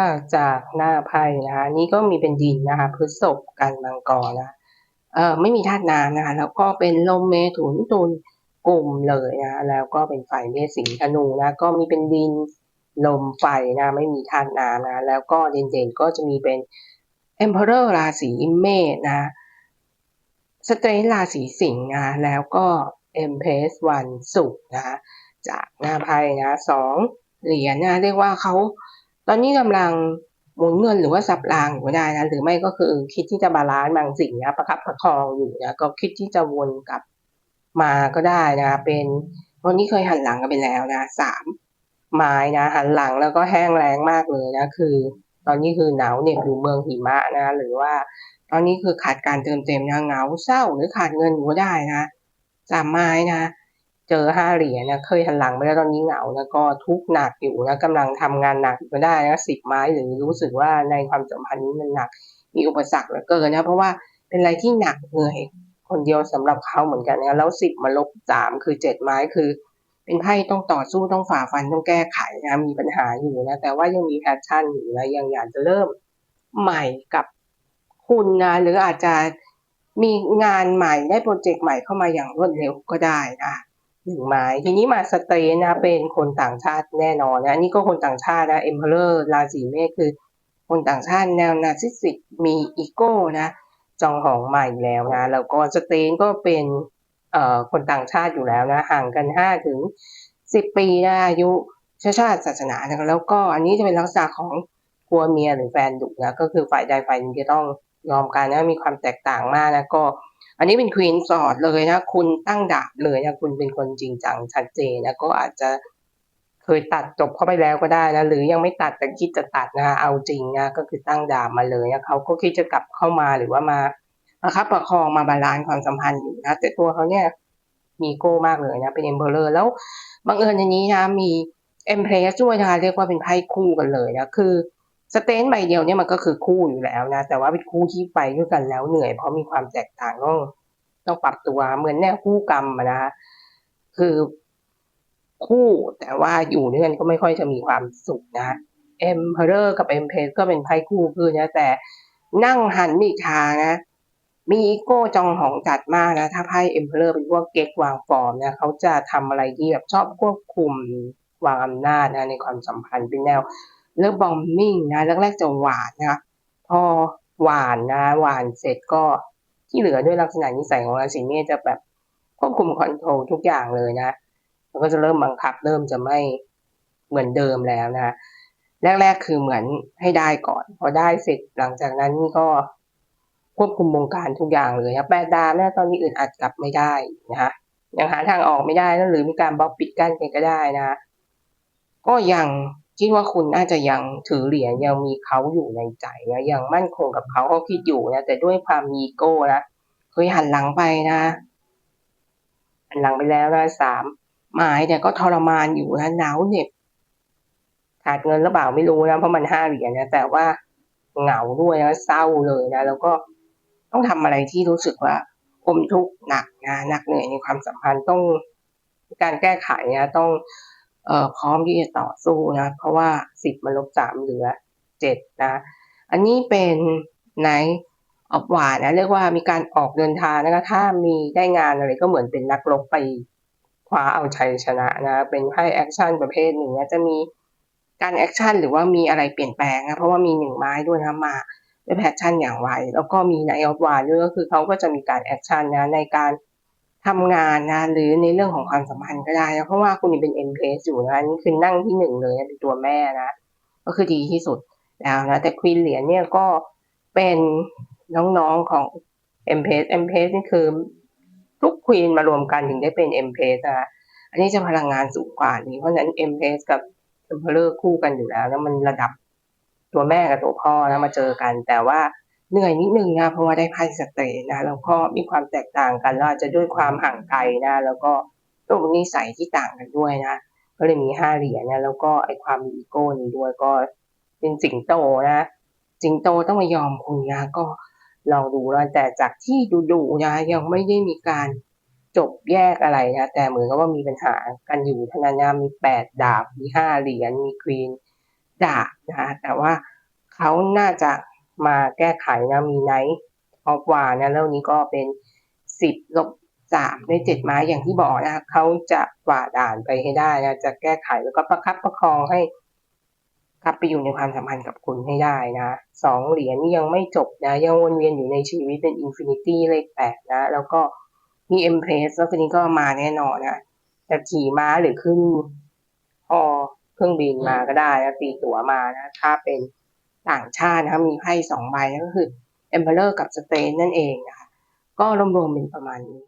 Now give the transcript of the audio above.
าจากหน้าไพ่นะคะนี่ก็มีเป็นดินนะคะพฤษภกันมังกรนะเอ่อไม่มีธาตุน้ำนะคะแล้วก็เป็นลมเมถุนตุลกลุ่มเลยนะแล้วก็เป็นไฟเมษสิงธนูนะก็มีเป็นดินลมไฟนะไม่มีธาตุน้ำนะแล้วก็เด่นๆก็จะมีเป็น Emperor ราศีเมษนะสเตรราศีสิงห์นะแล้วก็ Empress วันศุกร์นะจากหน้าไพ่นะสองเหรียญนะเรียกว่าเขา ตอนนี้กำลังหมุนเงินหรือว่าสับรางก็ได้นะหรือไม่ก็คือคิดที่จะบาลานซ์บางสิ่งนะประคับประคองอยู่นะก็คิดที่จะวนกลับมาก็ได้นะ เป็นวันนี้เคยหันหลังกันไปแล้วนะสามไม้นะ หันหลังแล้วก็แห้งแล้งมากเลยนะ คือ ตอนนี้คือหนาวเหน็บอยู่เมืองหิมะนะ หรือว่า ตอนนี้คือขาดการเติมเต็มนะเหงาเศร้าหรือขาดเงินก็ได้นะสามไม้นะ เจอห้าเหรียญนะเคยหันหลังไปแล้วตอนนี้เหงาแล้วก็ทุกหนักอยู่นะกำลังทำงานหนักก็ได้นะสิบไม้หรือรู้สึกว่าในความสัมพันธ์นี้มันหนัก มีอุปสรรคเหลือเกินนะเพราะว่าเป็นอะไรที่หนักเหนื่อยคนเดียวสำหรับเขาเหมือนกันนะแล้วสิบมาลบสามคือเจ็ดไม้คือ เป็นไพ่ต้องต่อสู้ต้องฝ่าฟันต้องแก้ไขนะมีปัญหาอยู่นะแต่ว่ายังมีแพชชั่นอยู่นะยังอยากจะเริ่มใหม่กับคุณนะหรืออาจจะมีงานใหม่ได้โปรเจกต์ใหม่เข้ามาอย่างรวดเร็วก็ได้นะ หนึ่งไม้ทีนี้มาสเตรนะเป็นคนต่างชาติแน่นอนนะนี่ก็คนต่างชาตินะเอ็มเพลอร์ราศีเมษคือ คนต่างชาติแนวนาซิสติกมีอีโก้นะจองหองใหม่แล้วนะแล้วก็สเตนก็เป็นเอ่อคนต่างชาติอยู่แล้วนะห่างกันห้าถึงสิบปีนะอายุชาติชาติศาสนานะแล้วก็อันนี้จะเป็นลักษณะของกลัวเมียหรือแฟนดุนะก็คือฝ่ายใดฝ่ายหนึ่งจะต้อง ยอมกันนะมีความแตกต่างมากนะก็อันนี้เป็นควีนสอดเลยนะ คุณตั้งดาบเลยนะ คุณเป็นคนจริงจังชัดเจนนะก็อาจจะเคยตัดจบเข้าไปแล้วก็ได้นะ หรือยังไม่ตัดแต่คิดจะตัดนะเอาจริงนะก็คือตั้งดาบมาเลยนะเขาก็คิดจะกลับเข้ามาหรือว่ามาประคับประคองมาบาลานซ์ความสัมพันธ์อยู่นะแต่ตัวเขาเนี่ยมีโก้มากเลยนะ เป็นเอมเบอร์เลยแล้วบังเอิญในนี้นะมีเอ็มเพลสด้วยนะคะเรียกว่าเป็นไพ่คู่กันเลยนะคือ สเตนใบเดียวเนี่ยมันก็คือคู่อยู่แล้วนะ แต่ว่าเป็นคู่ที่ไปด้วยกันแล้วเหนื่อย เพราะมีความแตกต่างต้องต้องปรับตัวเหมือนแนวคู่กรรมนะคือคู่แต่ว่าอยู่ด้วยกันก็ไม่ค่อยจะมีความสุขนะเอ็มเพอร์กับเอ็มเพสก็เป็นไพ่คู่คือนะแต่นั่งหันอีทางนะมีอีโก้จองหองจัดมากนะ ถ้าไพ่เอ็มเพลอร์เป็นพวกเก๊กวางฟอร์มนะเขาจะทำอะไรที่แบบชอบควบคุมวางอำนาจนะในความสัมพันธ์เป็นแนว เลิกบอมมิ่งนะแรกๆจะหวานนะพอหวานนะหวานเสร็จก็ที่เหลือด้วยลักษณะนิสัยของราศีเมษจะแบบควบคุมคอนโทรลทุกอย่างเลยนะแล้วก็จะเริ่มบังคับ เริ่มจะไม่เหมือนเดิมแล้วนะแรกๆคือเหมือนให้ได้ก่อน พอได้เสร็จหลังจากนั้นก็ควบคุมวงการทุกอย่างเลยนะแปดดาวแม่ตอนนี้อื่นอัดกลับไม่ได้นะยังหาทางออกไม่ได้หรือมีการบล็อกปิดกั้นกันก็ได้นะ ก็ยัง คิดว่าคุณน่าจะยังถือเหรียญยังมีเขาอยู่ในใจนะยังมั่นคงกับเขาเขาคิดอยู่นะแต่ด้วยความมีโก้นะเคยหันหลังไปนะหันหลังไปแล้วนะสามหมายเนี่ยก็ทรมานอยู่นะหนาวเหน็บขาดเงินหรือเปล่าไม่รู้นะเพราะมันห้าเหรียญนะแต่ว่าเหงาด้วยนะเศร้าเลยนะแล้วก็ต้องทำอะไรที่รู้สึกว่าอมทุกข์หนักนะหนักเหนื่อยในความสัมพันธ์ต้องการแก้ไขนะต้อง พร้อมที่จะต่อสู้นะ เพราะว่าสิบมาลบสามเหลือเจ็ดนะ อันนี้เป็นไนออกหวานนะเรียกว่ามีการออกเดินทางนะคะถ้ามีได้งานอะไรก็เหมือนเป็นนักรบไปคว้าเอาชัยชนะนะ เป็นไพ่แอคชั่นประเภทหนึ่งนะจะมีการแอคชั่นหรือว่ามีอะไรเปลี่ยนแปลงนะเพราะว่ามีหนึ่งไม้ด้วยนะมาด้วยแพชชั่นอย่างไวแล้วก็มีไนออฟวานด้วยก็คือเขาก็จะมีการแอคชั่นนะในการ ทำงานนะหรือในเรื่องของความสัมพันธ์ก็ได้ เพราะว่าคุณเป็นเอ็นเพสอยู่นะนี่คือนั่งที่หนึ่งเลยเป็นตัวแม่นะ ก็คือดีที่สุดแล้วนะแต่ควีนเหรียญเนี่ยก็เป็นน้องๆของเอ็มเพสเอ็มเพสนี่คือทุกควีนมารวมกันถึงได้เป็นเอ็มเพสนะอันนี้จะพลังงานสูงกว่านี้เพราะฉะนั้นเอ็มเพสกับเอ็มเพลอร์คู่กันอยู่แล้ว แล้วมันระดับตัวแม่กับตัวพ่อนะมาเจอกัน แต่ว่า เหนื่อยนิดนึงนะเพราะว่าได้ไพ่สเตย์นะแล้วก็มีความแตกต่างกันแล้วอาจจะด้วยความห่างไกลนะ แล้วก็ตัวนิสัยที่ต่างกันด้วยนะก็เลยมีห้าเหรียญนะแล้วก็ไอความมีอีโก้นี้ด้วยก็เป็นสิงโตนะสิงโตต้องมายอมคุณนะก็ลองดูแล้วแต่จากที่ดูๆนะยังไม่ได้มีการจบแยกอะไรนะแต่เหมือนกับว่ามีปัญหากันอยู่ท่านั้นนะมีแปดดาบมีห้าเหรียญมีควีนดาบนะแต่ว่าเขาน่าจะ มาแก้ไขนะมีไนท์ออฟวานะแล้วนี้ก็เป็นสิบลบสามในเจ็ดไม้อย่างที่บอกนะคะเขาจะฝ่าด่านไปให้ได้นะจะแก้ไขแล้วก็ประคับประคองให้กลับไปอยู่ในความสัมพันธ์กับคุณให้ได้นะสองเหรียญนี่ยังไม่จบนะ ยังวนเวียนอยู่ในชีวิตเป็นอินฟินิตี้เลขแปดนะ แล้วก็มีเอ็มเพรสแล้วทีนี้ก็มาแน่นอนนะจะขี่ม้าหรือขึ้นฮอเครื่องบินมาก็ได้นะตีตั๋วมานะ ถ้าเป็น ต่างชาตินะคะมีไพ่สองใบนั่นก็คือ Emperor กับ Spain นั่นเองนะคะก็รวมๆเป็นประมาณนี้